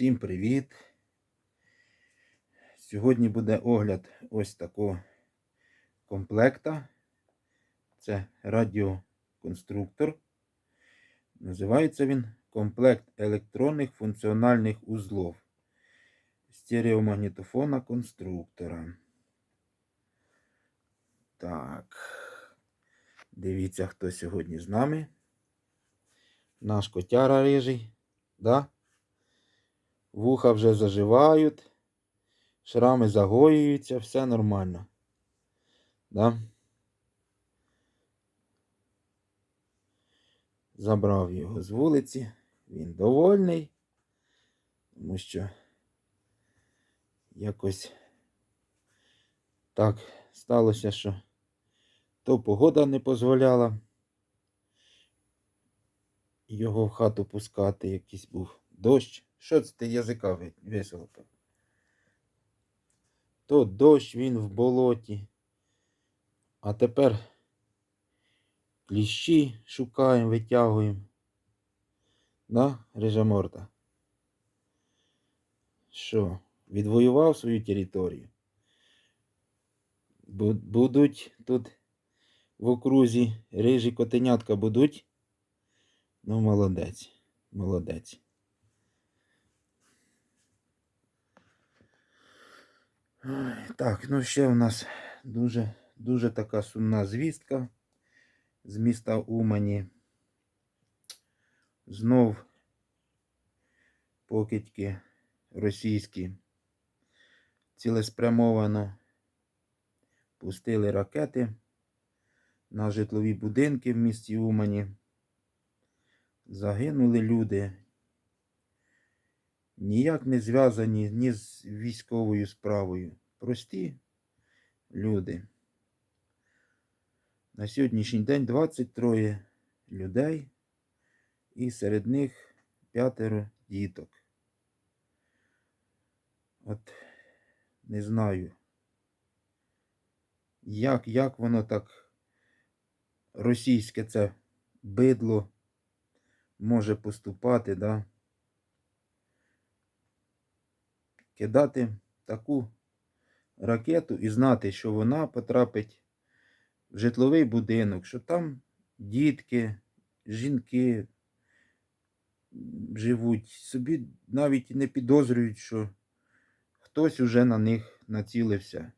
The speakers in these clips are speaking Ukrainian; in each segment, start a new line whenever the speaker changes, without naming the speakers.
Всім привіт! Сьогодні буде огляд ось такого комплекта. Це радіоконструктор. Називається він комплект електронних функціональних узлов стереомагнітофона конструктора. Так. Дивіться, хто сьогодні з нами. Наш котяра рижий. Да? Вуха вже заживають, шрами загоюються, все нормально. Да? Забрав його з вулиці. Він довольний, тому що якось так сталося, що то погода не дозволяла його в хату пускати, якийсь був дощ. Що це ти язика ви- весело? То дощ він в болоті. А тепер кліщі шукаємо, витягуємо. Да, рижа? Що, відвоював свою територію? Будуть тут в окрузі рижі котенятка будуть? Ну, молодець, молодець. Ой, Так, ну ще у нас дуже, дуже така сумна звістка з міста Умані. Знов покидьки російські цілеспрямовано пустили ракети на житлові будинки в місті Умані. Загинули люди, ніяк не зв'язані ні з військовою справою. Прості люди. На сьогоднішній день 23 людей, і серед них п'ятеро діток. От не знаю, як, як воно так російське це бидло може поступати, да? Кидати таку ракету і знати, що вона потрапить в житловий будинок, що там дітки, жінки живуть, собі навіть не підозрюють, що хтось уже на них націлився.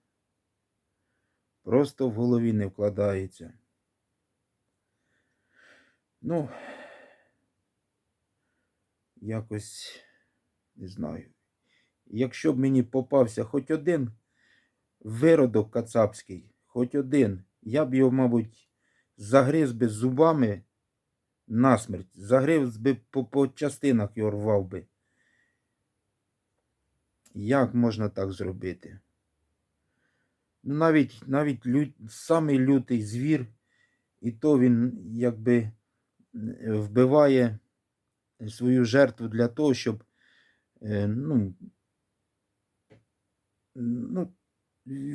Просто в голові не вкладається. Ну, якось не знаю. Якщо б мені попався хоч один виродок кацапський, хоч один, я б його, мабуть, загриз би зубами насмерть, загриз би по, по частинах його рвав би. Як можна так зробити? Ну, навіть, навіть лю... самий лютий звір, і то він якби вбиває свою жертву для того, щоб е, ну, ну,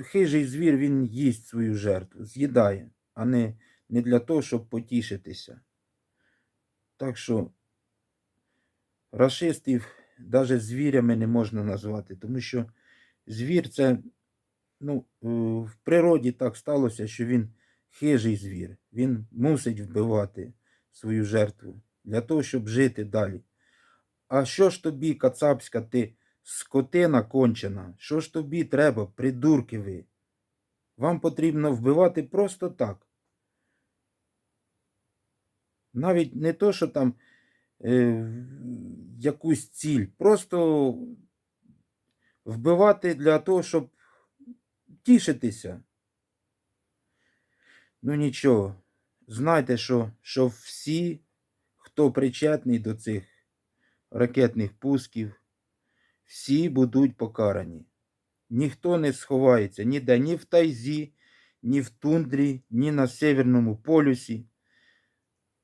хижий звір він їсть свою жертву, з'їдає, а не, не для того, щоб потішитися. Так що рашистів навіть звірями не можна назвати, тому що звір це ну, е, в природі так сталося, що він хижий звір. Він мусить вбивати свою жертву для того, щоб жити далі. А що ж тобі, кацапська, ти скотина кончена? Що ж тобі треба, придурки ви? Вам потрібно вбивати просто так. Навіть не то, що там е, якусь ціль, просто вбивати для того, щоб тішитися. Ну нічого. Знайте, що, що всі, хто причетний до цих ракетних пусків, всі будуть покарані. Ніхто не сховається ніде, ні в тайзі, ні в тундрі, ні на Северному полюсі.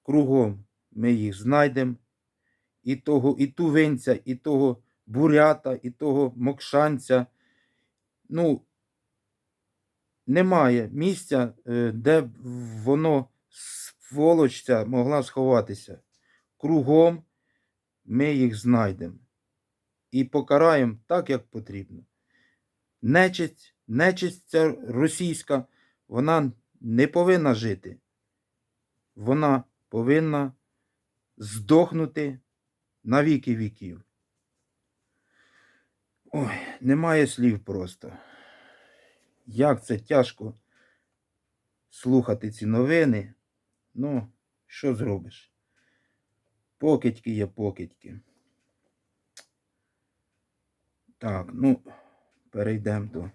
Кругом ми їх знайдемо. І того, і тувинця, і того бурята, і того мокшанця. Ну, немає місця, е, де б воно сволоч ця могла сховатися. Кругом ми їх знайдемо. І покараємо так, як потрібно. Нечисть, нечисть ця російська, вона не повинна жити. Вона повинна здохнути на віки віків. Ой, немає слів просто. Як це тяжко слухати ці новини. Ну, що зробиш? Покидьки є покидьки. Так, ну, перейдемо до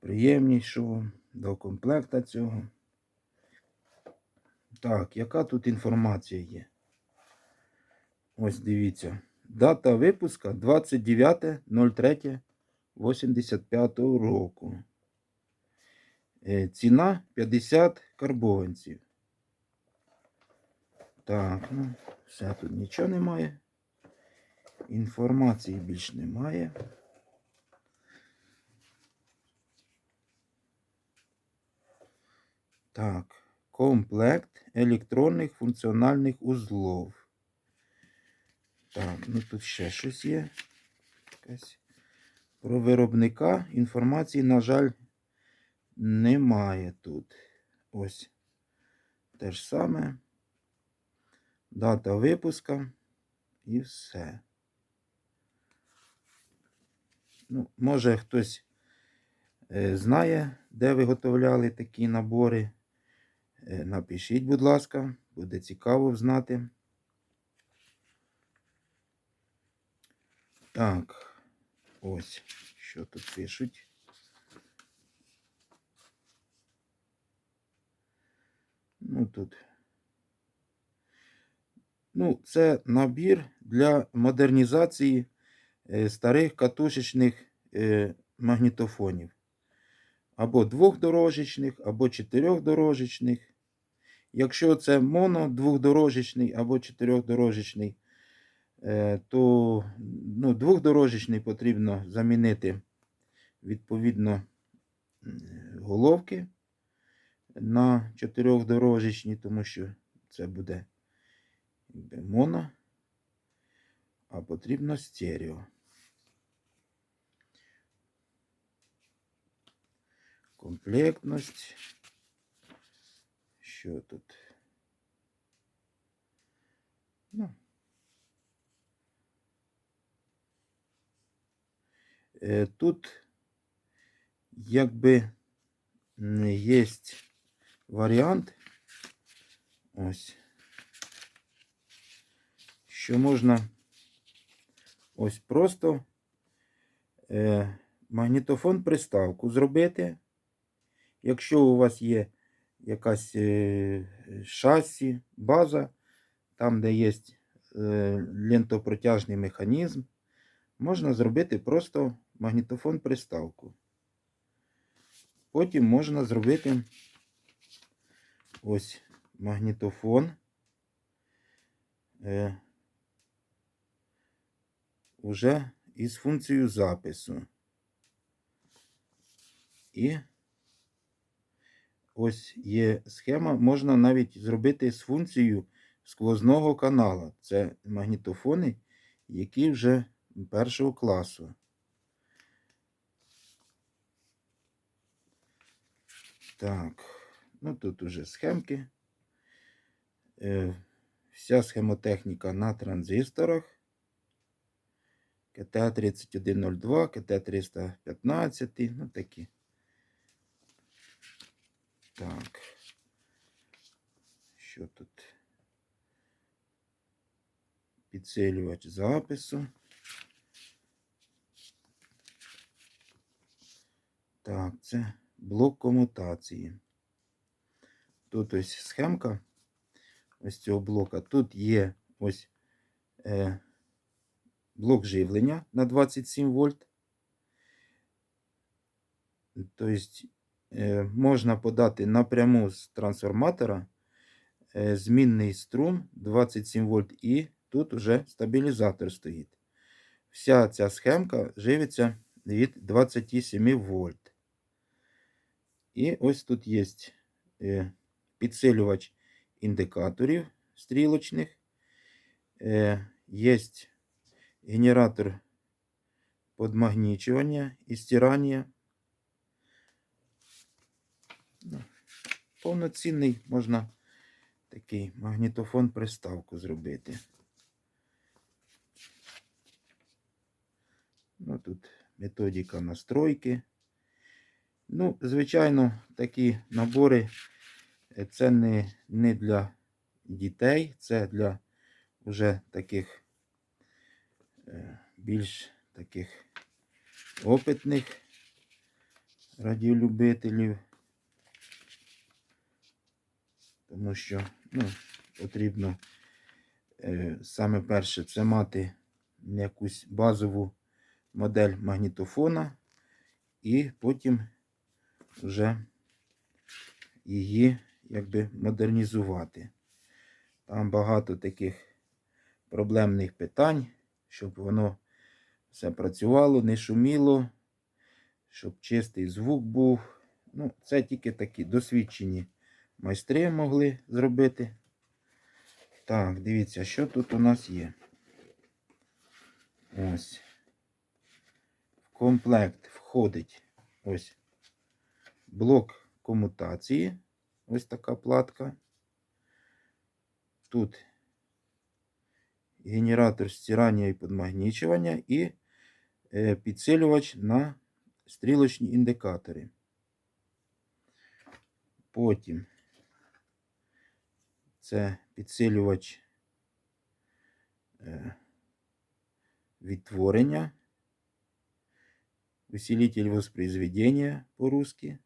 приємнішого, до комплекта цього. Так, яка тут інформація є? Ось дивіться. Дата випуска 29.03.85 року. Е, Ціна 50 карбованців. Так, ну, все тут нічого немає. Інформації більш немає. Так, комплект електронних функціональних узлов. Так, ну тут ще щось є. Про виробника інформації, на жаль, немає тут. Ось те ж саме. Дата випуска і все. Ну, може хтось е, знає, де виготовляли такі набори. Е, напишіть, будь ласка, буде цікаво знати. Так, ось, що тут пишуть. Ну тут. Ну, це набір для модернізації старих катушечних е, магнітофонів. Або двохдорожечних, або чотирьохдорожечних. Якщо це моно двохдорожечний або чотирьохдорожечний, е, то ну, двохдорожечний потрібно замінити відповідно головки на чотирьохдорожечні, тому що це буде моно, а потрібно стерео. Комплектність. Що тут? Ну. Е, Тут якби є варіант. Ось. Що можна ось просто е, магнітофон приставку зробити. Якщо у вас є якась е, шасі, база, там, де є е, лентопротяжний механізм, можна зробити просто магнітофон приставку. Потім можна зробити ось магнітофон. Е, уже із функцією запису. І ось є схема, можна навіть зробити з функцією сквозного канала. Це магнітофони, які вже першого класу. Так, ну тут уже схемки. Е, Вся схемотехніка на транзисторах. КТ-3102, КТ-315, ну такі. Так. Що тут? Підсилювач запису. Так, це блок комутації. Тут ось схемка ось цього блока. Тут є ось е, блок живлення на 27 вольт. Тобто можна подати напряму з трансформатора е, змінний струм 27 вольт, і тут вже стабілізатор стоїть. Вся ця схемка живиться від 27 вольт. І ось тут є е, підсилювач індикаторів стрілочних. Є генератор подмагнічування і стирання. Ну, Повноцінний можна такий магнітофон приставку зробити. Ну, тут методика настройки. Ну, звичайно, такі набори е, це не, не для дітей, це для вже таких е, більш таких опитних радіолюбителів. Тому що ну, потрібно е, саме перше це мати якусь базову модель магнітофона і потім вже її якби модернізувати. Там багато таких проблемних питань, щоб воно все працювало, не шуміло, щоб чистий звук був. Ну, це тільки такі досвідчені майстри могли зробити. Так, дивіться, що тут у нас є. Ось. В комплект входить ось блок комутації. Ось така платка. Тут генератор стирання і підмагнічування і е, підсилювач на стрілочні індикатори. Потім це підсилювач е, відтворення, усилитель воспроизведения по-русски.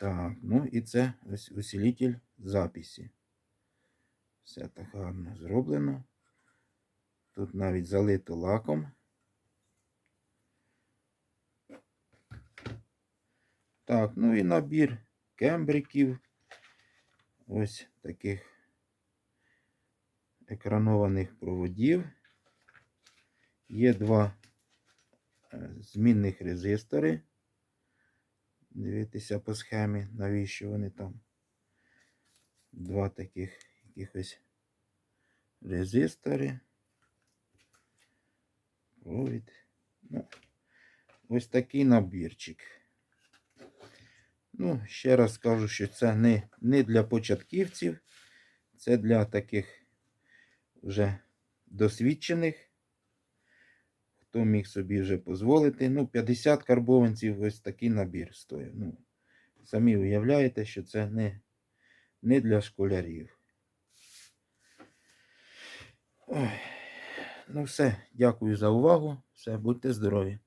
Так, ну і це ось усилитель записі. Все так гарно зроблено. Тут навіть залито лаком. Так, ну і набір кембриків. Ось таких екранованих проводів. Є два е, змінних резистори. Дивитися по схемі, навіщо вони там. Два таких якихось резистори. Провід. Ну, ось такий набірчик. Ну, ще раз кажу, що це не, не для початківців, це для таких вже досвідчених, хто міг собі вже дозволити. Ну, 50 карбованців ось такий набір стоїть. Ну, самі уявляєте, що це не, не для школярів. Ой. Ну все, дякую за увагу. Все, будьте здорові.